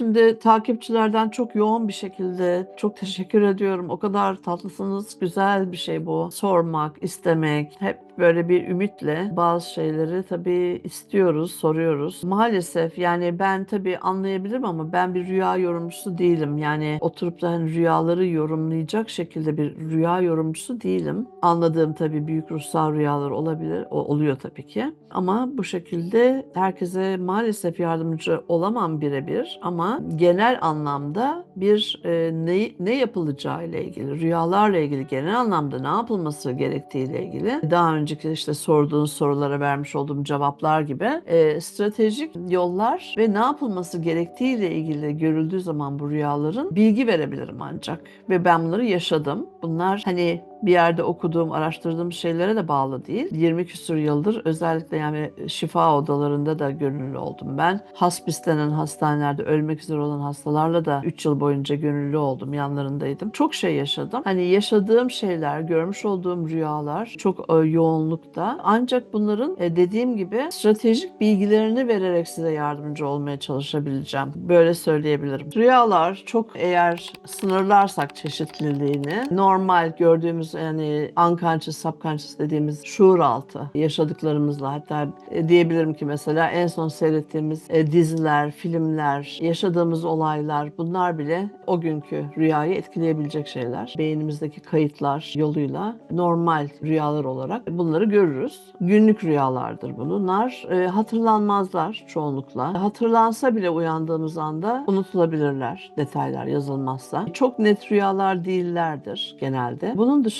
Şimdi takipçilerden çok yoğun bir şekilde çok teşekkür ediyorum. O kadar tatlısınız. Güzel bir şey bu. Sormak, istemek, hep böyle bir ümitle bazı şeyleri tabii istiyoruz, soruyoruz. Maalesef yani ben tabii anlayabilirim ama ben bir rüya yorumcusu değilim. Yani oturup da hani rüyaları yorumlayacak şekilde bir rüya yorumcusu değilim. Anladığım tabii büyük ruhsal rüyalar olabilir, oluyor tabii ki. Ama bu şekilde herkese maalesef yardımcı olamam birebir ama genel anlamda bir e, ne, ne yapılacağı ile ilgili, rüyalarla ilgili genel anlamda ne yapılması gerektiği ile ilgili daha önceki işte sorduğunuz sorulara vermiş olduğum cevaplar gibi e, stratejik yollar ve ne yapılması gerektiği ile ilgili görüldüğü zaman bu rüyaların bilgi verebilirim ancak ve ben bunları yaşadım. Bunlar hani bir yerde okuduğum, araştırdığım şeylere de bağlı değil. 20 küsur yıldır özellikle yani şifa odalarında da gönüllü oldum ben. Hospice hastanelerde ölmek üzere olan hastalarla da 3 yıl boyunca gönüllü oldum, yanlarındaydım. Çok şey yaşadım. Hani yaşadığım şeyler, görmüş olduğum rüyalar çok e, yoğunlukta. Ancak bunların e, dediğim gibi stratejik bilgilerini vererek size yardımcı olmaya çalışabileceğim. Böyle söyleyebilirim. Rüyalar çok eğer sınırlarsak çeşitliliğini normal gördüğümüz yani unconscious, subconscious dediğimiz şuur altı yaşadıklarımızla hatta e, diyebilirim ki mesela en son seyrettiğimiz e, diziler, filmler, yaşadığımız olaylar bunlar bile o günkü rüyayı etkileyebilecek şeyler. Beynimizdeki kayıtlar yoluyla normal rüyalar olarak bunları görürüz. Günlük rüyalardır bunlar. E, hatırlanmazlar çoğunlukla. Hatırlansa bile uyandığımız anda unutulabilirler detaylar yazılmazsa. Çok net rüyalar değillerdir genelde. Bunun dışında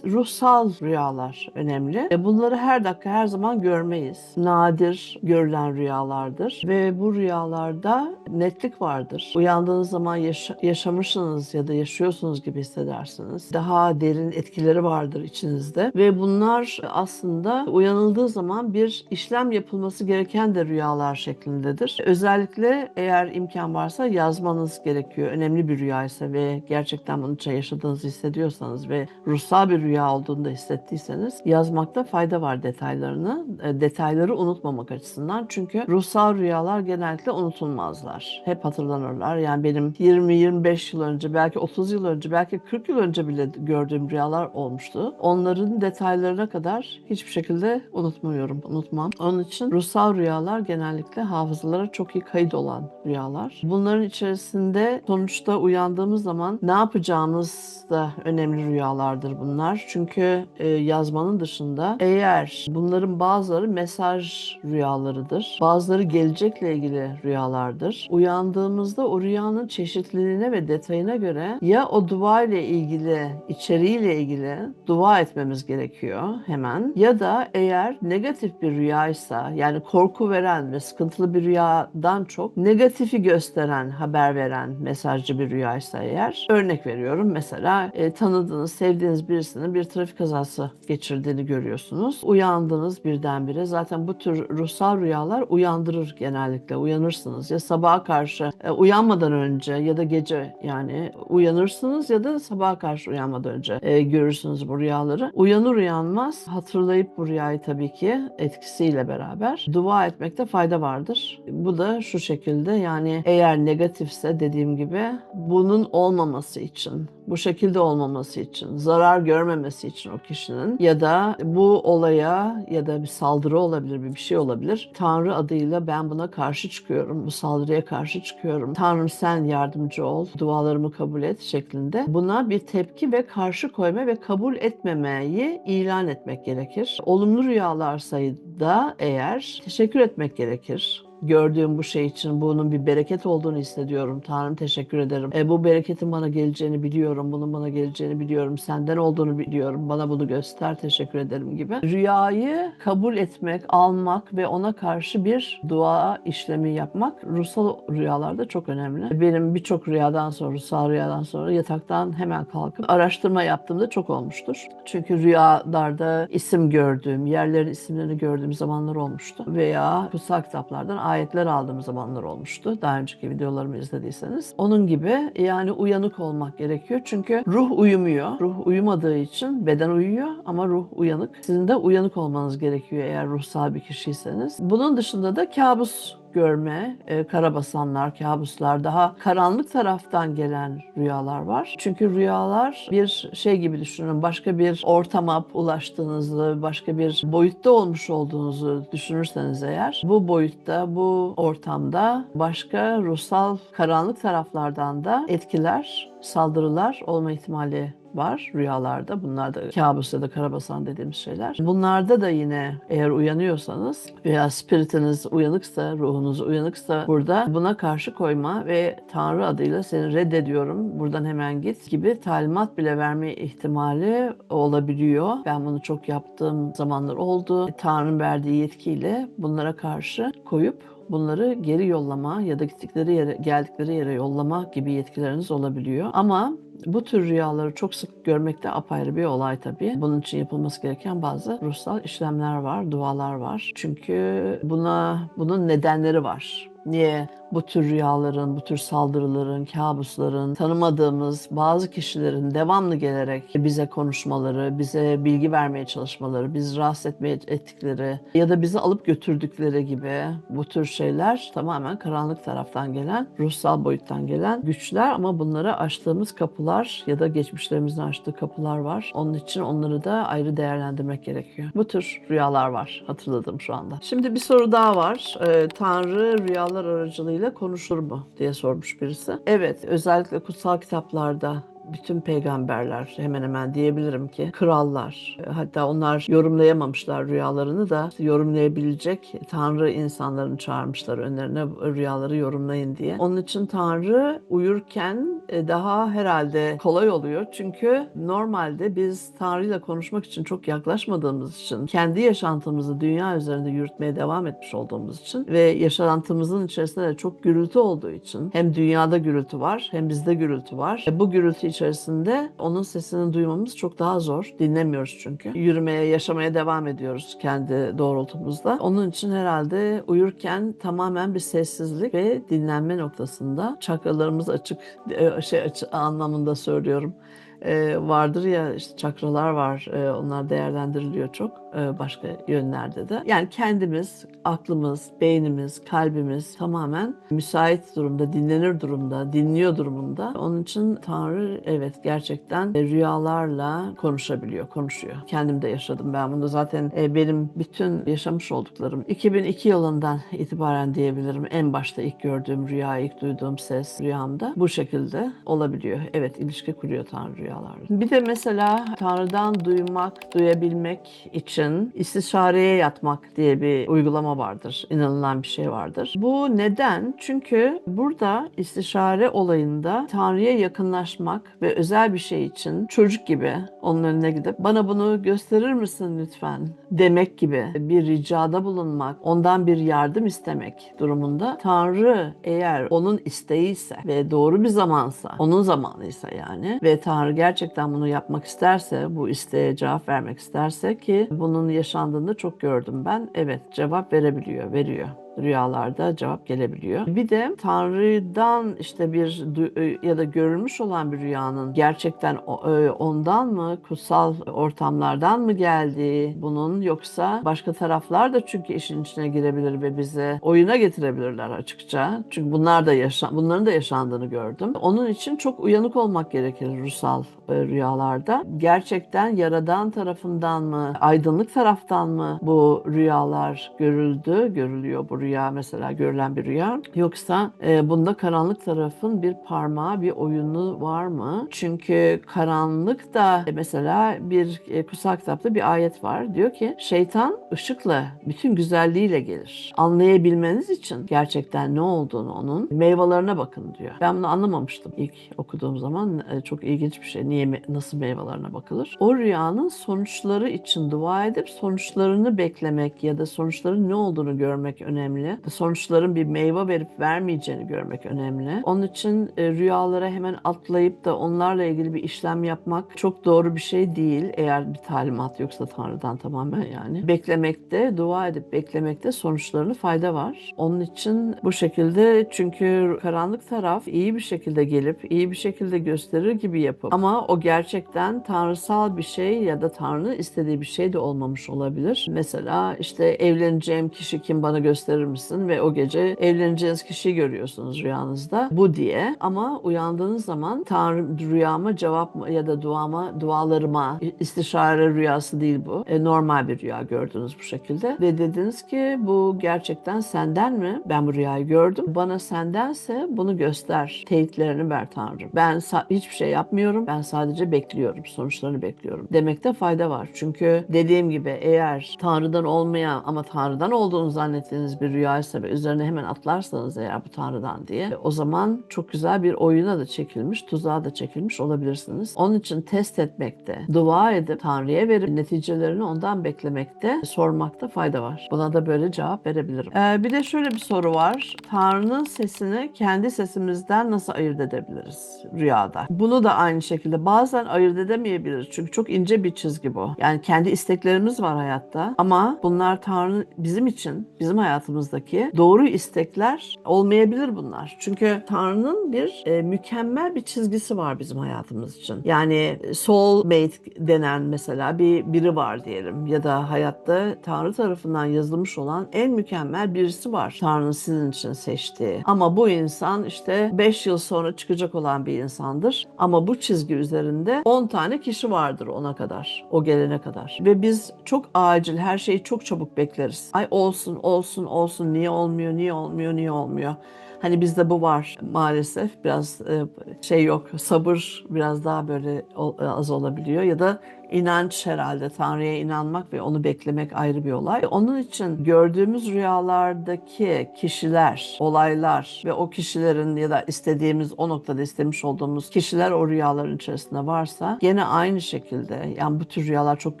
ruhsal rüyalar önemli. E, Bunları her dakika her zaman görmeyiz. Nadir görülen rüyalardır ve bu rüyalarda netlik vardır. Uyandığınız zaman yaşa- yaşamışsınız ya da yaşıyorsunuz gibi hissedersiniz. Daha derin etkileri vardır içinizde ve bunlar aslında uyanıldığı zaman bir işlem yapılması gereken de rüyalar şeklindedir. Özellikle eğer imkan varsa yazmanız gerekiyor. Önemli bir rüyaysa ve gerçekten için yaşadığınızı hissediyorsanız ve ruhsal bir rüya olduğunu da hissettiyseniz yazmakta fayda var detaylarını. E, Detayları unutmamak açısından. Çünkü ruhsal rüyalar genellikle unutulmazlar. Hep hatırlanırlar. Yani benim 20-25 yıl önce, belki 30 yıl önce, belki 40 yıl önce bile gördüğüm rüyalar olmuştu. Onların detaylarına kadar hiçbir şekilde unutmuyorum, unutmam. Onun için ruhsal rüyalar genellikle hafızalara çok iyi kayıt olan rüyalar. Bunların içerisinde sonuçta uyandığımız zaman ne yapacağımız da önemli rüyalardır bunlar. Çünkü e, yazmanın dışında eğer bunların bazıları mesaj rüyalarıdır. Bazıları gelecekle ilgili rüyalardır. Uyandığımızda o rüyanın çeşitliliğine ve detayına göre ya o dua ile ilgili, içeriğiyle ilgili dua etmemiz gerekiyor hemen ya da eğer negatif bir rüyaysa yani korku veren ve sıkıntılı bir rüyadan çok negatifi gösteren, haber veren mesajcı bir rüyaysa eğer örnek veriyorum mesela e, tanıdığınız, sevdiğiniz birisinin bir trafik kazası geçirdiğini görüyorsunuz. Uyandınız birdenbire. Zaten bu tür ruhsal rüyalar uyandırır genellikle. Uyanırsınız ya sabaha karşı e, uyanmadan önce ya da gece yani uyanırsınız ya da sabaha karşı uyanmadan önce e, görürsünüz bu rüyaları. Uyanır uyanmaz hatırlayıp bu rüyayı tabii ki etkisiyle beraber dua etmekte fayda vardır. Bu da şu şekilde yani eğer negatifse dediğim gibi bunun olmaması için bu şekilde olmaması için, zarar görmemesi için o kişinin ya da bu olaya ya da bir saldırı olabilir, bir şey olabilir. Tanrı adıyla ben buna karşı çıkıyorum, bu saldırıya karşı çıkıyorum. Tanrım sen yardımcı ol, dualarımı kabul et şeklinde. Buna bir tepki ve karşı koyma ve kabul etmemeyi ilan etmek gerekir. Olumlu rüyalarsa da eğer teşekkür etmek gerekir gördüğüm bu şey için bunun bir bereket olduğunu hissediyorum. Tanrım teşekkür ederim. E, bu bereketin bana geleceğini biliyorum. Bunun bana geleceğini biliyorum. Senden olduğunu biliyorum. Bana bunu göster. Teşekkür ederim gibi. Rüyayı kabul etmek, almak ve ona karşı bir dua işlemi yapmak ruhsal rüyalarda çok önemli. Benim birçok rüyadan sonra, ruhsal rüyadan sonra yataktan hemen kalkıp araştırma yaptığımda çok olmuştur. Çünkü rüyalarda isim gördüğüm, yerlerin isimlerini gördüğüm zamanlar olmuştu. Veya kutsal kitaplardan ayetler aldığım zamanlar olmuştu. Daha önceki videolarımı izlediyseniz. Onun gibi yani uyanık olmak gerekiyor. Çünkü ruh uyumuyor. Ruh uyumadığı için beden uyuyor ama ruh uyanık. Sizin de uyanık olmanız gerekiyor eğer ruhsal bir kişiyseniz. Bunun dışında da kabus görme, e, karabasanlar, kabuslar, daha karanlık taraftan gelen rüyalar var. Çünkü rüyalar bir şey gibi düşünün, başka bir ortama ulaştığınızı, başka bir boyutta olmuş olduğunuzu düşünürseniz eğer, bu boyutta, bu ortamda başka ruhsal karanlık taraflardan da etkiler, saldırılar olma ihtimali var rüyalarda. Bunlar da kabus ya da karabasan dediğimiz şeyler. Bunlarda da yine eğer uyanıyorsanız veya spiritiniz uyanıksa, ruhunuz uyanıksa burada buna karşı koyma ve Tanrı adıyla seni reddediyorum, buradan hemen git gibi talimat bile verme ihtimali olabiliyor. Ben bunu çok yaptığım zamanlar oldu. Tanrı'nın verdiği yetkiyle bunlara karşı koyup bunları geri yollama ya da gittikleri yere, geldikleri yere yollama gibi yetkileriniz olabiliyor. Ama bu tür rüyaları çok sık görmek de apayrı bir olay tabii. Bunun için yapılması gereken bazı ruhsal işlemler var, dualar var. Çünkü buna bunun nedenleri var. Niye bu tür rüyaların, bu tür saldırıların, kabusların, tanımadığımız bazı kişilerin devamlı gelerek bize konuşmaları, bize bilgi vermeye çalışmaları, bizi rahatsız etmeye ettikleri ya da bizi alıp götürdükleri gibi bu tür şeyler tamamen karanlık taraftan gelen, ruhsal boyuttan gelen güçler ama bunları açtığımız kapılar ya da geçmişlerimizin açtığı kapılar var. Onun için onları da ayrı değerlendirmek gerekiyor. Bu tür rüyalar var hatırladım şu anda. Şimdi bir soru daha var. Ee, Tanrı rüyalar aracılığıyla konuşur mu diye sormuş birisi. Evet, özellikle kutsal kitaplarda bütün peygamberler hemen hemen diyebilirim ki krallar hatta onlar yorumlayamamışlar rüyalarını da yorumlayabilecek Tanrı insanlarını çağırmışlar önlerine rüyaları yorumlayın diye. Onun için Tanrı uyurken e, daha herhalde kolay oluyor. Çünkü normalde biz Tanrı ile konuşmak için çok yaklaşmadığımız için kendi yaşantımızı dünya üzerinde yürütmeye devam etmiş olduğumuz için ve yaşantımızın içerisinde de çok gürültü olduğu için hem dünyada gürültü var hem bizde gürültü var. E, Bu gürültü içerisinde onun sesini duymamız çok daha zor. Dinlemiyoruz çünkü. Yürümeye, yaşamaya devam ediyoruz kendi doğrultumuzda. Onun için herhalde uyurken tamamen bir sessizlik ve dinlenme noktasında çakralarımız açık e, şey açı, anlamında söylüyorum. E, vardır ya işte çakralar var. E, onlar değerlendiriliyor çok başka yönlerde de. Yani kendimiz, aklımız, beynimiz, kalbimiz tamamen müsait durumda, dinlenir durumda, dinliyor durumunda. Onun için Tanrı evet gerçekten e, rüyalarla konuşabiliyor, konuşuyor. Kendim de yaşadım ben bunu. Zaten e, benim bütün yaşamış olduklarım 2002 yılından itibaren diyebilirim. En başta ilk gördüğüm rüya, ilk duyduğum ses rüyamda bu şekilde olabiliyor. Evet ilişki kuruyor Tanrı rüyalarla. Bir de mesela Tanrı'dan duymak, duyabilmek için istişareye yatmak diye bir uygulama vardır. İnanılan bir şey vardır. Bu neden? Çünkü burada istişare olayında Tanrı'ya yakınlaşmak ve özel bir şey için çocuk gibi onun önüne gidip bana bunu gösterir misin lütfen demek gibi bir ricada bulunmak, ondan bir yardım istemek durumunda Tanrı eğer onun isteğiyse ve doğru bir zamansa, onun zamanıysa yani ve Tanrı gerçekten bunu yapmak isterse, bu isteğe cevap vermek isterse ki bunun yaşandığını çok gördüm ben. Evet cevap verebiliyor, veriyor rüyalarda cevap gelebiliyor. Bir de Tanrı'dan işte bir du- ya da görülmüş olan bir rüyanın gerçekten e, ondan mı, kutsal ortamlardan mı geldiği bunun yoksa başka taraflar da çünkü işin içine girebilir ve bize oyuna getirebilirler açıkça. Çünkü bunlar da yaşa bunların da yaşandığını gördüm. Onun için çok uyanık olmak gerekir ruhsal e, rüyalarda. Gerçekten yaradan tarafından mı, aydınlık taraftan mı bu rüyalar görüldü, görülüyor bu rüya mesela görülen bir rüya. Yoksa e, bunda karanlık tarafın bir parmağı, bir oyunu var mı? Çünkü karanlık da e, mesela bir e, kutsal kitapta bir ayet var. Diyor ki şeytan ışıkla, bütün güzelliğiyle gelir. Anlayabilmeniz için gerçekten ne olduğunu onun meyvelerine bakın diyor. Ben bunu anlamamıştım ilk okuduğum zaman. E, çok ilginç bir şey. Niye, nasıl meyvelerine bakılır? O rüyanın sonuçları için dua edip sonuçlarını beklemek ya da sonuçların ne olduğunu görmek önemli. Sonuçların bir meyve verip vermeyeceğini görmek önemli. Onun için e, rüyalara hemen atlayıp da onlarla ilgili bir işlem yapmak çok doğru bir şey değil. Eğer bir talimat yoksa Tanrı'dan tamamen yani. Beklemekte, dua edip beklemekte sonuçlarını fayda var. Onun için bu şekilde çünkü karanlık taraf iyi bir şekilde gelip iyi bir şekilde gösterir gibi yapıp ama o gerçekten tanrısal bir şey ya da Tanrı istediği bir şey de olmamış olabilir. Mesela işte evleneceğim kişi kim bana gösterir girmişsin ve o gece evleneceğiniz kişiyi görüyorsunuz rüyanızda. Bu diye ama uyandığınız zaman Tanrı rüyama cevap ya da duama, dualarıma istişare rüyası değil bu. E, normal bir rüya gördünüz bu şekilde ve dediniz ki bu gerçekten senden mi? Ben bu rüyayı gördüm. Bana sendense bunu göster. Teyitlerini ver Tanrım. Ben hiçbir şey yapmıyorum. Ben sadece bekliyorum. Sonuçlarını bekliyorum. Demekte fayda var. Çünkü dediğim gibi eğer Tanrı'dan olmayan ama Tanrı'dan olduğunu zannettiğiniz bir rüyaysa ve üzerine hemen atlarsanız eğer bu Tanrı'dan diye o zaman çok güzel bir oyuna da çekilmiş, tuzağa da çekilmiş olabilirsiniz. Onun için test etmekte, dua edip Tanrı'ya verip neticelerini ondan beklemekte, sormakta fayda var. Buna da böyle cevap verebilirim. Ee, bir de şöyle bir soru var. Tanrı'nın sesini kendi sesimizden nasıl ayırt edebiliriz rüyada? Bunu da aynı şekilde bazen ayırt edemeyebiliriz. Çünkü çok ince bir çizgi bu. Yani kendi isteklerimiz var hayatta ama bunlar Tanrı bizim için, bizim hayatımızdaki doğru istekler olmayabilir bunlar. Çünkü Tanrı'nın bir e, mükemmel bir çizgisi var bizim hayatımız için. Yani soulmate denen mesela bir biri var diyelim ya da hayatta Tanrı tarafından yazılmış olan en mükemmel birisi var. Tanrı'nın sizin için seçtiği. Ama bu insan işte 5 yıl sonra çıkacak olan bir insandır. Ama bu çizgi üzerinde 10 tane kişi vardır ona kadar. O gelene kadar. Ve biz çok acil her şeyi çok çabuk bekleriz. Ay olsun olsun olsun niye olmuyor niye olmuyor niye olmuyor. Hani bizde bu var maalesef biraz e, şey yok sabır biraz daha böyle az olabiliyor ya da inanç herhalde Tanrı'ya inanmak ve onu beklemek ayrı bir olay. Onun için gördüğümüz rüyalardaki kişiler, olaylar ve o kişilerin ya da istediğimiz o noktada istemiş olduğumuz kişiler o rüyaların içerisinde varsa gene aynı şekilde yani bu tür rüyalar çok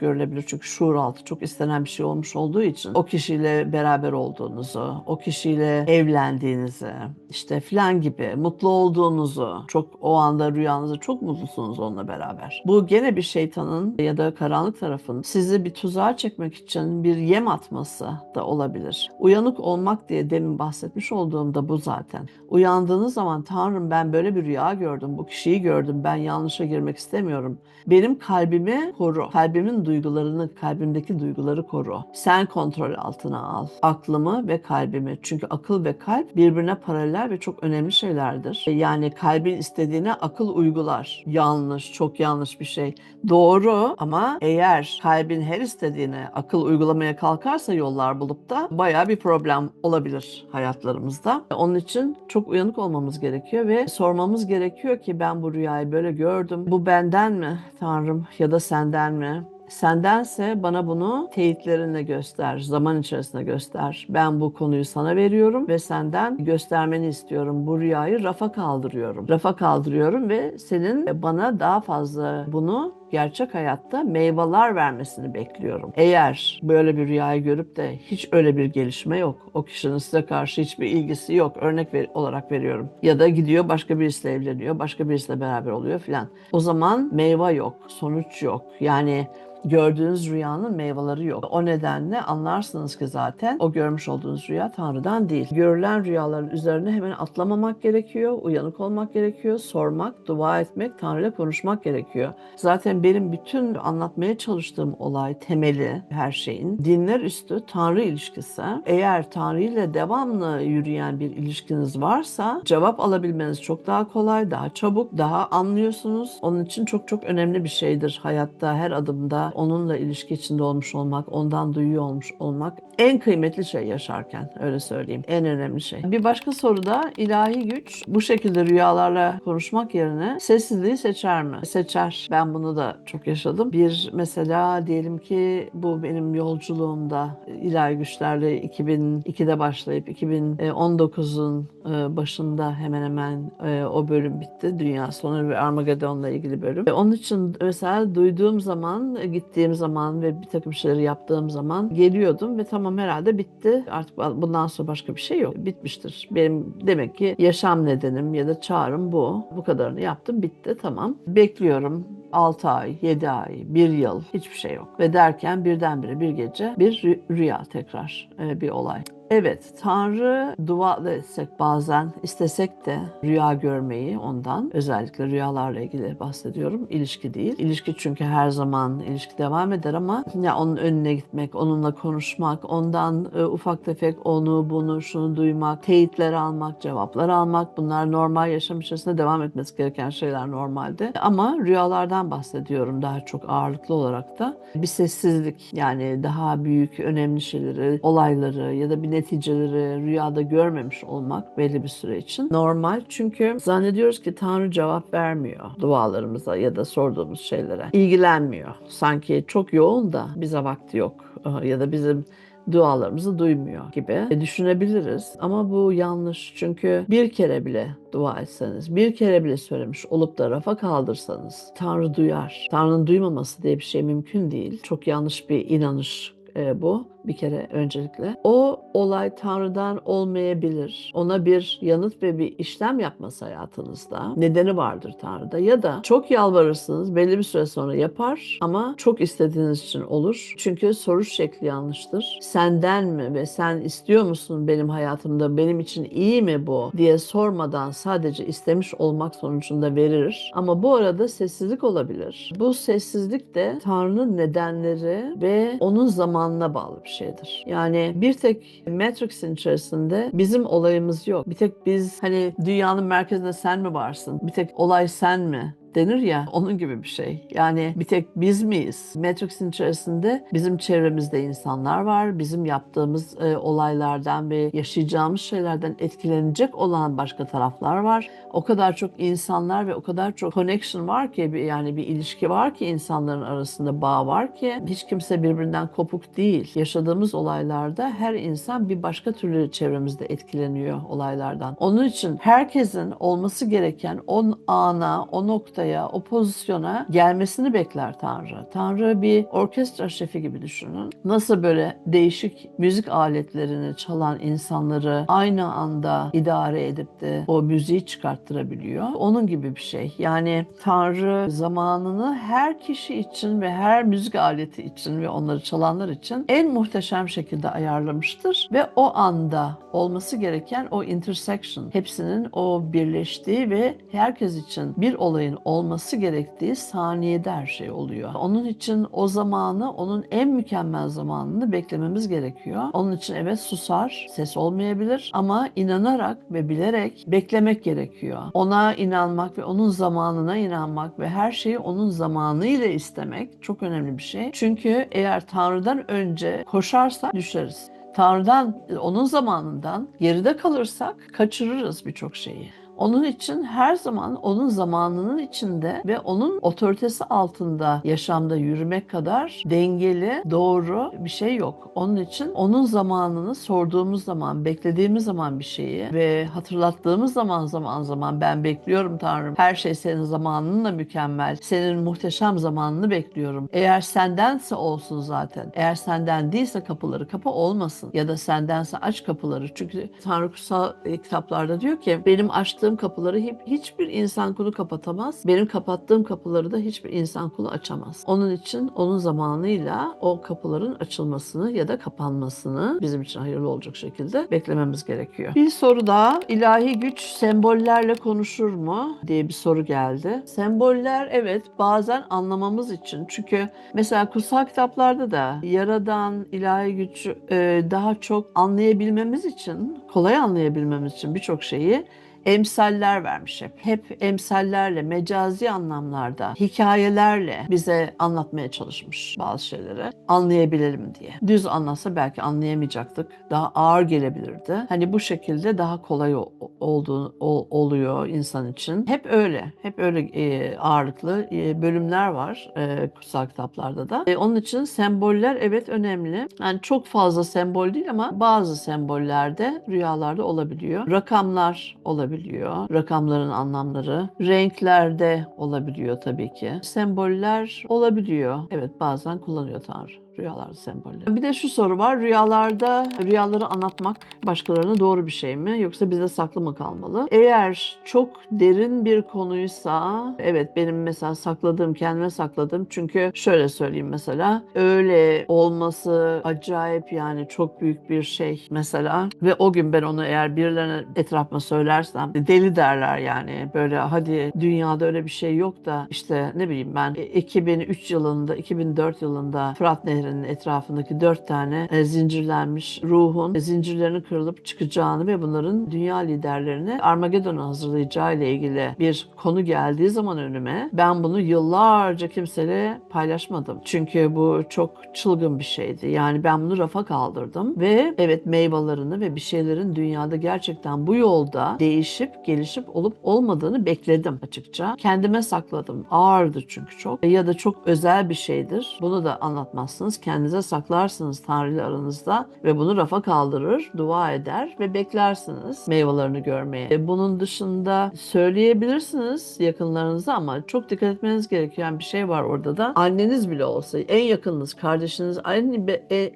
görülebilir çünkü şuur altı çok istenen bir şey olmuş olduğu için o kişiyle beraber olduğunuzu, o kişiyle evlendiğinizi işte filan gibi mutlu olduğunuzu çok o anda rüyanızda çok mutlusunuz onunla beraber. Bu gene bir şeytanın ya da karanlık tarafın sizi bir tuzağa çekmek için bir yem atması da olabilir. Uyanık olmak diye demin bahsetmiş olduğum da bu zaten. Uyandığınız zaman Tanrım ben böyle bir rüya gördüm, bu kişiyi gördüm, ben yanlışa girmek istemiyorum. Benim kalbimi koru. Kalbimin duygularını, kalbimdeki duyguları koru. Sen kontrol altına al. Aklımı ve kalbimi. Çünkü akıl ve kalp birbirine paralel ve çok önemli şeylerdir. Yani kalbin istediğine akıl uygular. Yanlış, çok yanlış bir şey. Doğru ama eğer kalbin her istediğine akıl uygulamaya kalkarsa yollar bulup da bayağı bir problem olabilir hayatlarımızda. Onun için çok uyanık olmamız gerekiyor ve sormamız gerekiyor ki ben bu rüyayı böyle gördüm. Bu benden mi Tanrım ya da senden mi? Sendense bana bunu teyitlerine göster, zaman içerisinde göster. Ben bu konuyu sana veriyorum ve senden göstermeni istiyorum. Bu rüyayı rafa kaldırıyorum. Rafa kaldırıyorum ve senin bana daha fazla bunu gerçek hayatta meyveler vermesini bekliyorum. Eğer böyle bir rüyayı görüp de hiç öyle bir gelişme yok, o kişinin size karşı hiçbir ilgisi yok, örnek ver- olarak veriyorum. Ya da gidiyor başka birisiyle evleniyor, başka birisiyle beraber oluyor filan. O zaman meyve yok, sonuç yok. Yani gördüğünüz rüyanın meyveleri yok. O nedenle anlarsınız ki zaten o görmüş olduğunuz rüya Tanrı'dan değil. Görülen rüyaların üzerine hemen atlamamak gerekiyor, uyanık olmak gerekiyor, sormak, dua etmek, Tanrı'yla konuşmak gerekiyor. Zaten benim bütün anlatmaya çalıştığım olay temeli her şeyin dinler üstü Tanrı ilişkisi. Eğer Tanrı ile devamlı yürüyen bir ilişkiniz varsa cevap alabilmeniz çok daha kolay, daha çabuk, daha anlıyorsunuz. Onun için çok çok önemli bir şeydir hayatta her adımda onunla ilişki içinde olmuş olmak, ondan duyuyor olmuş olmak en kıymetli şey yaşarken öyle söyleyeyim. En önemli şey. Bir başka soru da ilahi güç bu şekilde rüyalarla konuşmak yerine sessizliği seçer mi? Seçer. Ben bunu da çok yaşadım. Bir mesela diyelim ki bu benim yolculuğumda ilahi güçlerle 2002'de başlayıp 2019'un e, başında hemen hemen e, o bölüm bitti. Dünya sonu ve Armageddon'la ilgili bölüm. E, Onun için mesela duyduğum zaman, gittiğim zaman ve bir takım şeyleri yaptığım zaman geliyordum ve tamam herhalde bitti. Artık bundan sonra başka bir şey yok. Bitmiştir. Benim demek ki yaşam nedenim ya da çağrım bu. Bu kadarını yaptım, bitti, tamam. Bekliyorum. 6 ay, 7 ay, 1 yıl hiçbir şey yok. Ve derken birdenbire bir gece bir rü- rüya tekrar e, bir olay. Evet, Tanrı dua etsek bazen, istesek de rüya görmeyi ondan, özellikle rüyalarla ilgili bahsediyorum, ilişki değil. İlişki çünkü her zaman ilişki devam eder ama ya onun önüne gitmek, onunla konuşmak, ondan e, ufak tefek onu, bunu, şunu duymak, teyitler almak, cevaplar almak bunlar normal yaşam içerisinde devam etmesi gereken şeyler normalde. Ama rüyalardan bahsediyorum daha çok ağırlıklı olarak da. Bir sessizlik yani daha büyük, önemli şeyleri, olayları ya da bir neticeleri rüyada görmemiş olmak belli bir süre için normal. Çünkü zannediyoruz ki Tanrı cevap vermiyor dualarımıza ya da sorduğumuz şeylere. İlgilenmiyor. Sanki çok yoğun da bize vakti yok ya da bizim dualarımızı duymuyor gibi düşünebiliriz. Ama bu yanlış çünkü bir kere bile dua etseniz, bir kere bile söylemiş olup da rafa kaldırsanız Tanrı duyar. Tanrı'nın duymaması diye bir şey mümkün değil. Çok yanlış bir inanış e, bu bir kere öncelikle. O olay Tanrı'dan olmayabilir. Ona bir yanıt ve bir işlem yapması hayatınızda. Nedeni vardır Tanrı'da. Ya da çok yalvarırsınız belli bir süre sonra yapar ama çok istediğiniz için olur. Çünkü soruş şekli yanlıştır. Senden mi ve sen istiyor musun benim hayatımda benim için iyi mi bu diye sormadan sadece istemiş olmak sonucunda verir. Ama bu arada sessizlik olabilir. Bu sessizlik de Tanrı'nın nedenleri ve onun zamanına bağlı bir şeydir. Yani bir tek Matrix'in içerisinde bizim olayımız yok. Bir tek biz hani dünyanın merkezinde sen mi varsın? Bir tek olay sen mi? Denir ya onun gibi bir şey. Yani bir tek biz miyiz? Matrix'in içerisinde bizim çevremizde insanlar var. Bizim yaptığımız e, olaylardan ve yaşayacağımız şeylerden etkilenecek olan başka taraflar var. O kadar çok insanlar ve o kadar çok connection var ki yani bir ilişki var ki insanların arasında bağ var ki hiç kimse birbirinden kopuk değil. Yaşadığımız olaylarda her insan bir başka türlü çevremizde etkileniyor olaylardan. Onun için herkesin olması gereken o ana, o noktaya, o pozisyona gelmesini bekler Tanrı. Tanrı bir orkestra şefi gibi düşünün. Nasıl böyle değişik müzik aletlerini çalan insanları aynı anda idare edip de o müziği çıkarttırabiliyor. Onun gibi bir şey. Yani Tanrı zamanını her kişi için ve her müzik aleti için ve onları çalanlar için en muhteşem şekilde ayarlamıştır ve o anda olması gereken o intersection hepsinin o birleştiği ve herkes için bir olayın olması gerektiği saniyede her şey oluyor. Onun için o zamanı onun en mükemmel zamanını beklememiz gerekiyor. Onun için evet susar, ses olmayabilir ama inanarak ve bilerek beklemek gerekiyor. Ona inanmak ve onun zamanına inanmak ve her şeyi onun zamanıyla istemek çok önemli bir şey. Çünkü eğer Tanrı'dan önce koşarsak düşeriz. Tanrı'dan, onun zamanından geride kalırsak kaçırırız birçok şeyi. Onun için her zaman onun zamanının içinde ve onun otoritesi altında yaşamda yürümek kadar dengeli, doğru bir şey yok. Onun için onun zamanını sorduğumuz zaman, beklediğimiz zaman bir şeyi ve hatırlattığımız zaman zaman zaman ben bekliyorum Tanrım. Her şey senin zamanınla mükemmel. Senin muhteşem zamanını bekliyorum. Eğer sendense olsun zaten. Eğer senden değilse kapıları kapa olmasın. Ya da sendense aç kapıları. Çünkü Tanrı kutsal kitaplarda diyor ki benim açtığım açtığım kapıları hiçbir insan kulu kapatamaz. Benim kapattığım kapıları da hiçbir insan kulu açamaz. Onun için onun zamanıyla o kapıların açılmasını ya da kapanmasını bizim için hayırlı olacak şekilde beklememiz gerekiyor. Bir soru daha. ilahi güç sembollerle konuşur mu diye bir soru geldi. Semboller evet bazen anlamamız için. Çünkü mesela kutsal kitaplarda da yaradan ilahi güç e, daha çok anlayabilmemiz için, kolay anlayabilmemiz için birçok şeyi emsaller vermiş hep. Hep emsallerle, mecazi anlamlarda, hikayelerle bize anlatmaya çalışmış bazı şeyleri. Anlayabilelim diye. Düz anlatsa belki anlayamayacaktık. Daha ağır gelebilirdi. Hani bu şekilde daha kolay olduğu oluyor insan için. Hep öyle. Hep öyle e, ağırlıklı e, bölümler var e, kutsal kitaplarda da. Onun için semboller evet önemli. Yani çok fazla sembol değil ama bazı sembollerde rüyalarda olabiliyor. Rakamlar olabiliyor. Rakamların anlamları. Renklerde olabiliyor tabii ki. Semboller olabiliyor. Evet bazen kullanıyor Tanrı rüyalar sembolü. Bir de şu soru var. Rüyalarda rüyaları anlatmak başkalarına doğru bir şey mi yoksa bize saklı mı kalmalı? Eğer çok derin bir konuysa evet benim mesela sakladığım, kendime sakladığım çünkü şöyle söyleyeyim mesela öyle olması acayip yani çok büyük bir şey mesela ve o gün ben onu eğer birilerine etrafıma söylersem deli derler yani böyle hadi dünyada öyle bir şey yok da işte ne bileyim ben 2003 yılında 2004 yılında Fırat Nehri'nin etrafındaki dört tane e, zincirlenmiş ruhun zincirlerinin kırılıp çıkacağını ve bunların dünya liderlerini Armageddon'a hazırlayacağı ile ilgili bir konu geldiği zaman önüme ben bunu yıllarca kimseyle paylaşmadım. Çünkü bu çok çılgın bir şeydi. Yani ben bunu rafa kaldırdım ve evet meyvelerini ve bir şeylerin dünyada gerçekten bu yolda değişip gelişip olup olmadığını bekledim açıkça. Kendime sakladım. Ağırdı çünkü çok. Ya da çok özel bir şeydir. Bunu da anlatmazsınız. Kendinize saklarsınız Tanrı aranızda ve bunu rafa kaldırır, dua eder ve beklersiniz meyvelerini görmeye. E, Bunun dışında söyleyebilirsiniz yakınlarınıza ama çok dikkat etmeniz gereken bir şey var orada da. Anneniz bile olsa, en yakınınız, kardeşiniz, en,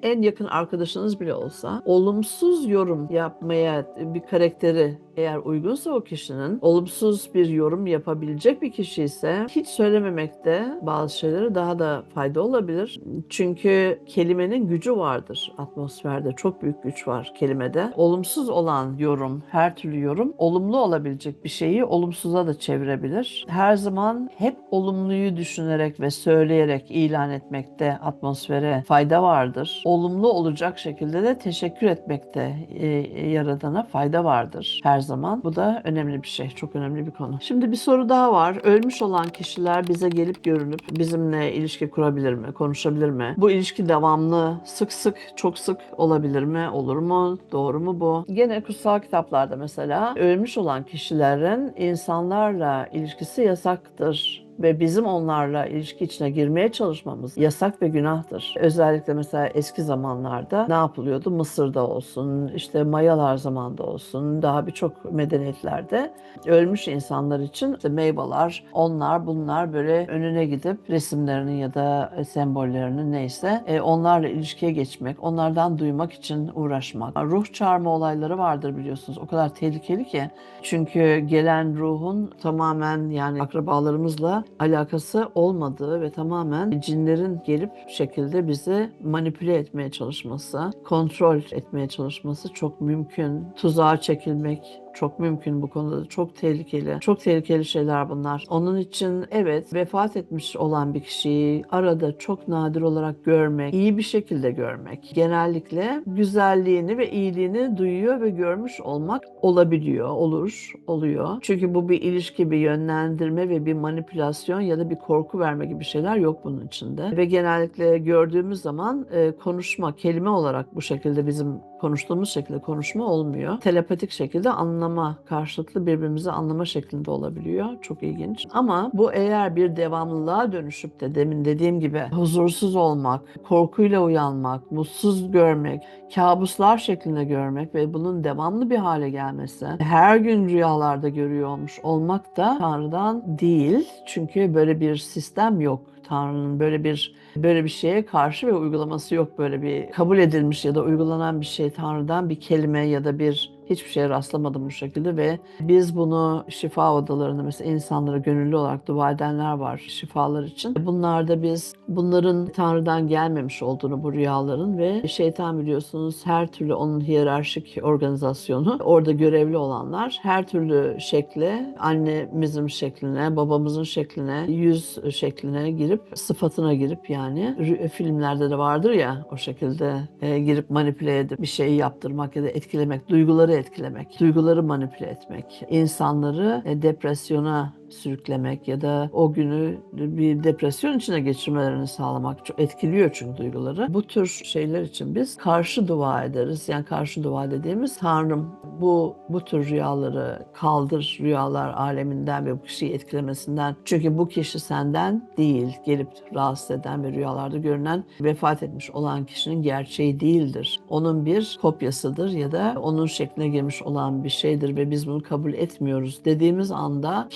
en yakın arkadaşınız bile olsa olumsuz yorum yapmaya bir karakteri eğer uygunsa o kişinin olumsuz bir yorum yapabilecek bir kişi ise hiç söylememekte bazı şeyleri daha da fayda olabilir. Çünkü kelimenin gücü vardır atmosferde. Çok büyük güç var kelimede. Olumsuz olan yorum, her türlü yorum olumlu olabilecek bir şeyi olumsuza da çevirebilir. Her zaman hep olumluyu düşünerek ve söyleyerek ilan etmekte atmosfere fayda vardır. Olumlu olacak şekilde de teşekkür etmekte e, yaradana fayda vardır her zaman. Bu da önemli bir şey. Çok önemli bir konu. Şimdi bir soru daha var. Ölmüş olan kişiler bize gelip görünüp bizimle ilişki kurabilir mi? Konuşabilir mi? Bu ilişki devamlı, sık sık, çok sık olabilir mi? Olur mu? Doğru mu bu? Gene kutsal kitaplarda mesela ölmüş olan kişilerin insanlarla ilişkisi yasaktır ve bizim onlarla ilişki içine girmeye çalışmamız yasak ve günahtır. Özellikle mesela eski zamanlarda ne yapılıyordu? Mısır'da olsun, işte Mayalar zamanında olsun, daha birçok medeniyetlerde ölmüş insanlar için işte meyveler, onlar bunlar böyle önüne gidip resimlerinin ya da sembollerinin neyse e, onlarla ilişkiye geçmek, onlardan duymak için uğraşmak. Ruh çağırma olayları vardır biliyorsunuz. O kadar tehlikeli ki. Çünkü gelen ruhun tamamen yani akrabalarımızla alakası olmadığı ve tamamen cinlerin gelip şekilde bizi manipüle etmeye çalışması, kontrol etmeye çalışması çok mümkün. Tuzağa çekilmek, çok mümkün bu konuda. Çok tehlikeli. Çok tehlikeli şeyler bunlar. Onun için evet vefat etmiş olan bir kişiyi arada çok nadir olarak görmek, iyi bir şekilde görmek. Genellikle güzelliğini ve iyiliğini duyuyor ve görmüş olmak olabiliyor, olur, oluyor. Çünkü bu bir ilişki, bir yönlendirme ve bir manipülasyon ya da bir korku verme gibi şeyler yok bunun içinde. Ve genellikle gördüğümüz zaman konuşma, kelime olarak bu şekilde bizim konuştuğumuz şekilde konuşma olmuyor. Telepatik şekilde anlama, karşılıklı birbirimizi anlama şeklinde olabiliyor. Çok ilginç. Ama bu eğer bir devamlılığa dönüşüp de demin dediğim gibi huzursuz olmak, korkuyla uyanmak, mutsuz görmek, kabuslar şeklinde görmek ve bunun devamlı bir hale gelmesi, her gün rüyalarda görüyor olmuş olmak da Tanrı'dan değil. Çünkü böyle bir sistem yok. Tanrı'nın böyle bir böyle bir şeye karşı ve uygulaması yok. Böyle bir kabul edilmiş ya da uygulanan bir şey Tanrı'dan bir kelime ya da bir hiçbir şeye rastlamadım bu şekilde ve biz bunu şifa odalarında mesela insanlara gönüllü olarak dua edenler var şifalar için. Bunlarda biz bunların Tanrı'dan gelmemiş olduğunu bu rüyaların ve şeytan biliyorsunuz her türlü onun hiyerarşik organizasyonu orada görevli olanlar her türlü şekle annemizin şekline, babamızın şekline, yüz şekline girip sıfatına girip yani filmlerde de vardır ya o şekilde e, girip manipüle edip bir şeyi yaptırmak ya da etkilemek, duyguları etkilemek, duyguları manipüle etmek, insanları e, depresyona sürüklemek ya da o günü bir depresyon içine geçirmelerini sağlamak çok etkiliyor çünkü duyguları. Bu tür şeyler için biz karşı dua ederiz. Yani karşı dua dediğimiz Tanrım bu bu tür rüyaları kaldır rüyalar aleminden ve bu kişiyi etkilemesinden. Çünkü bu kişi senden değil. Gelip rahatsız eden ve rüyalarda görünen vefat etmiş olan kişinin gerçeği değildir. Onun bir kopyasıdır ya da onun şekline girmiş olan bir şeydir ve biz bunu kabul etmiyoruz dediğimiz anda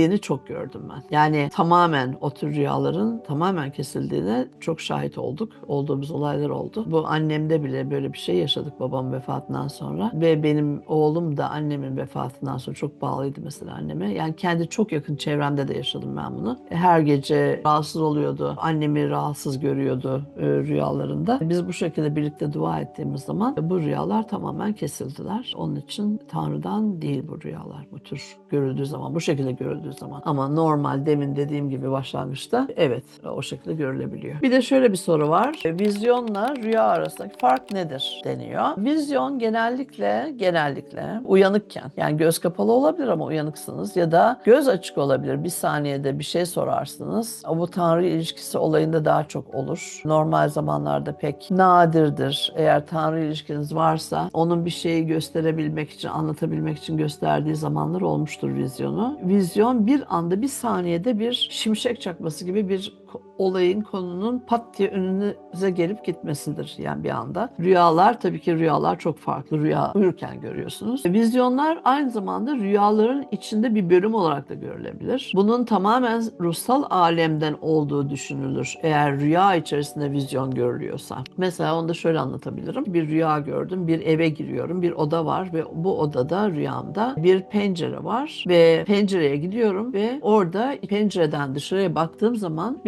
kesildiğini çok gördüm ben. Yani tamamen o tür rüyaların tamamen kesildiğine çok şahit olduk. Olduğumuz olaylar oldu. Bu annemde bile böyle bir şey yaşadık babam vefatından sonra ve benim oğlum da annemin vefatından sonra çok bağlıydı mesela anneme. Yani kendi çok yakın çevremde de yaşadım ben bunu. Her gece rahatsız oluyordu. Annemi rahatsız görüyordu e, rüyalarında. Biz bu şekilde birlikte dua ettiğimiz zaman bu rüyalar tamamen kesildiler. Onun için Tanrı'dan değil bu rüyalar. Bu tür görüldüğü zaman, bu şekilde görüldüğü zaman. Ama normal demin dediğim gibi başlangıçta evet o şekilde görülebiliyor. Bir de şöyle bir soru var. E, Vizyonla rüya arasındaki fark nedir deniyor. Vizyon genellikle genellikle uyanıkken yani göz kapalı olabilir ama uyanıksınız ya da göz açık olabilir. Bir saniyede bir şey sorarsınız. O bu Tanrı ilişkisi olayında daha çok olur. Normal zamanlarda pek nadirdir. Eğer Tanrı ilişkiniz varsa onun bir şeyi gösterebilmek için, anlatabilmek için gösterdiği zamanlar olmuştur vizyonu. Vizyon bir anda bir saniyede bir şimşek çakması gibi bir olayın konunun pat diye önünüze gelip gitmesidir yani bir anda. Rüyalar tabii ki rüyalar çok farklı. Rüya uyurken görüyorsunuz. Vizyonlar aynı zamanda rüyaların içinde bir bölüm olarak da görülebilir. Bunun tamamen ruhsal alemden olduğu düşünülür. Eğer rüya içerisinde vizyon görülüyorsa. Mesela onu da şöyle anlatabilirim. Bir rüya gördüm. Bir eve giriyorum. Bir oda var ve bu odada rüyamda bir pencere var ve pencereye gidiyorum ve orada pencereden dışarıya baktığım zaman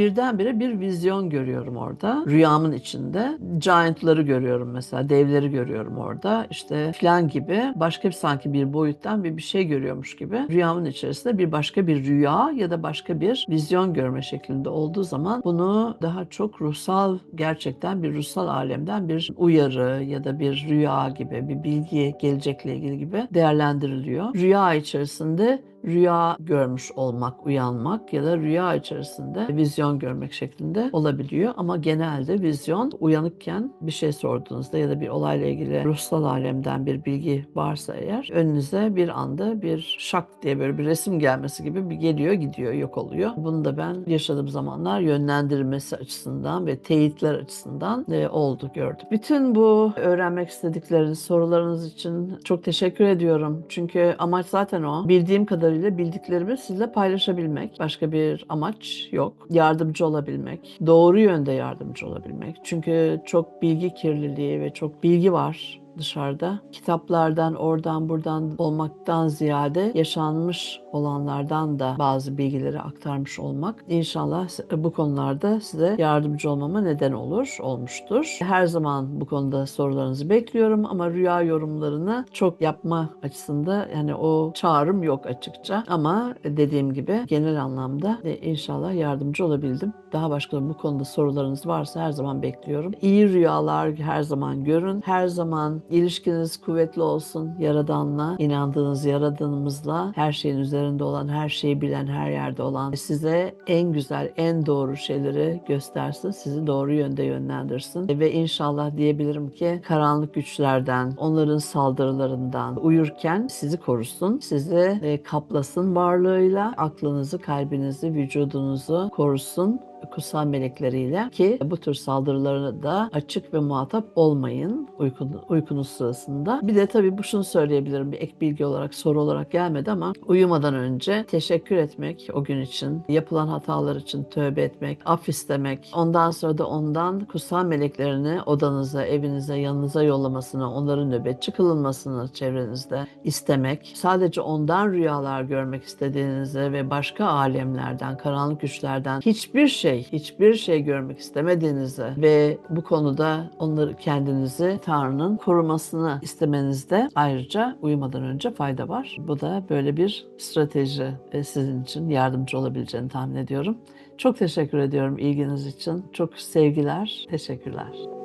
birdenbire bir vizyon görüyorum orada. Rüyamın içinde. Giant'ları görüyorum mesela. Devleri görüyorum orada. İşte falan gibi. Başka bir sanki bir boyuttan bir bir şey görüyormuş gibi. Rüyamın içerisinde bir başka bir rüya ya da başka bir vizyon görme şeklinde olduğu zaman bunu daha çok ruhsal gerçekten bir ruhsal alemden bir uyarı ya da bir rüya gibi bir bilgi gelecekle ilgili gibi değerlendiriliyor. Rüya içerisinde rüya görmüş olmak, uyanmak ya da rüya içerisinde vizyon görmek şeklinde olabiliyor. Ama genelde vizyon uyanıkken bir şey sorduğunuzda ya da bir olayla ilgili ruhsal alemden bir bilgi varsa eğer önünüze bir anda bir şak diye böyle bir resim gelmesi gibi bir geliyor gidiyor yok oluyor. Bunu da ben yaşadığım zamanlar yönlendirmesi açısından ve teyitler açısından e, oldu gördüm. Bütün bu öğrenmek istedikleriniz, sorularınız için çok teşekkür ediyorum. Çünkü amaç zaten o. Bildiğim kadarıyla bildiklerimi sizle paylaşabilmek. Başka bir amaç yok. Yardımcı olabilmek. Doğru yönde yardımcı olabilmek. Çünkü çok bilgi kirliliği ve çok bilgi var dışarıda. Kitaplardan, oradan buradan olmaktan ziyade yaşanmış olanlardan da bazı bilgileri aktarmış olmak inşallah bu konularda size yardımcı olmama neden olur, olmuştur. Her zaman bu konuda sorularınızı bekliyorum ama rüya yorumlarını çok yapma açısında yani o çağrım yok açıkça. Ama dediğim gibi genel anlamda e, inşallah yardımcı olabildim. Daha başka bu konuda sorularınız varsa her zaman bekliyorum. İyi rüyalar her zaman görün. Her zaman ilişkiniz kuvvetli olsun. Yaradanla, inandığınız Yaradanımızla, her şeyin üzerinde olan, her şeyi bilen, her yerde olan size en güzel, en doğru şeyleri göstersin. Sizi doğru yönde yönlendirsin. Ve inşallah diyebilirim ki karanlık güçlerden, onların saldırılarından uyurken sizi korusun. Sizi e, kaplasın varlığıyla. Aklınızı, kalbinizi, vücudunuzu korusun kutsal melekleriyle ki bu tür saldırılara da açık ve muhatap olmayın uykun, uykunuz sırasında. Bir de tabii bu şunu söyleyebilirim bir ek bilgi olarak soru olarak gelmedi ama uyumadan önce teşekkür etmek o gün için, yapılan hatalar için tövbe etmek, af istemek, ondan sonra da ondan kutsal meleklerini odanıza, evinize, yanınıza yollamasını, onların nöbetçi kılınmasını çevrenizde istemek, sadece ondan rüyalar görmek istediğinizde ve başka alemlerden, karanlık güçlerden hiçbir şey şey, hiçbir şey görmek istemediğinizde ve bu konuda onları kendinizi Tanrı'nın korumasını istemenizde ayrıca uyumadan önce fayda var. Bu da böyle bir strateji e, sizin için yardımcı olabileceğini tahmin ediyorum. Çok teşekkür ediyorum ilginiz için. Çok sevgiler, teşekkürler.